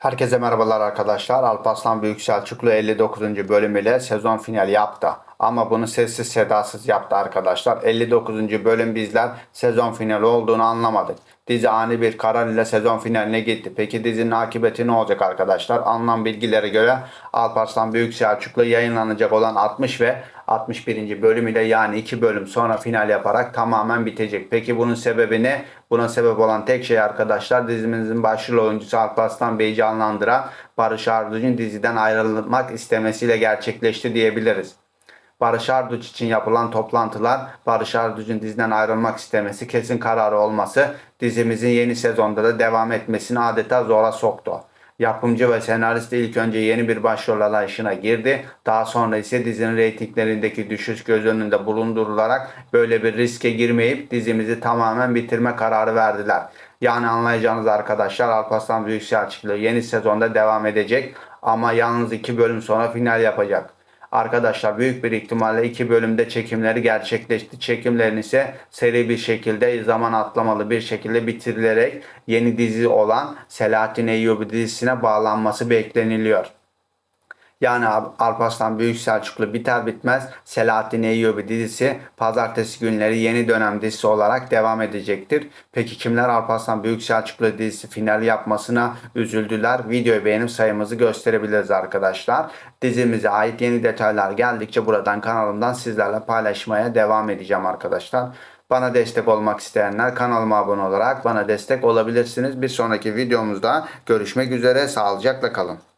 Herkese merhabalar arkadaşlar. Alparslan Büyük Selçuklu 59. bölümüyle sezon finali yaptı. Ama bunu sessiz sedasız yaptı arkadaşlar. 59. bölüm bizler sezon finali olduğunu anlamadık. Dizi ani bir karar ile sezon finaline gitti. Peki dizinin akıbeti ne olacak arkadaşlar? Alınan bilgilere göre Alparslan Büyük Selçuklu yayınlanacak olan 60 ve 61. bölüm ile yani 2 bölüm sonra final yaparak tamamen bitecek. Peki bunun sebebi ne? Buna sebep olan tek şey arkadaşlar dizimizin başrol oyuncusu Alparslan Bey'i canlandıran Barış Arduç'un diziden ayrılmak istemesiyle gerçekleşti diyebiliriz. Barış Arduç için yapılan toplantılar, Barış Arduç'un diziden ayrılmak istemesi, kesin kararı olması dizimizin yeni sezonda da devam etmesini adeta zora soktu. Yapımcı ve senarist ilk önce yeni bir başrol arayışına girdi. Daha sonra ise dizinin reytinglerindeki düşüş göz önünde bulundurularak böyle bir riske girmeyip dizimizi tamamen bitirme kararı verdiler. Yani anlayacağınız arkadaşlar Alparslan Büyük Selçuklu yeni sezonda devam edecek ama yalnız iki bölüm sonra final yapacak. Arkadaşlar büyük bir ihtimalle iki bölümde çekimleri gerçekleşti. Çekimlerin ise seri bir şekilde zaman atlamalı bir şekilde bitirilerek yeni dizi olan Selahattin Eyyubi dizisine bağlanması bekleniliyor. Yani Al- Alparslan Büyük Selçuklu biter bitmez Selahattin Eyyubi dizisi pazartesi günleri yeni dönem dizisi olarak devam edecektir. Peki kimler Alparslan Büyük Selçuklu dizisi final yapmasına üzüldüler? Videoyu beğenip sayımızı gösterebiliriz arkadaşlar. Dizimize ait yeni detaylar geldikçe buradan kanalımdan sizlerle paylaşmaya devam edeceğim arkadaşlar. Bana destek olmak isteyenler kanalıma abone olarak bana destek olabilirsiniz. Bir sonraki videomuzda görüşmek üzere. Sağlıcakla kalın.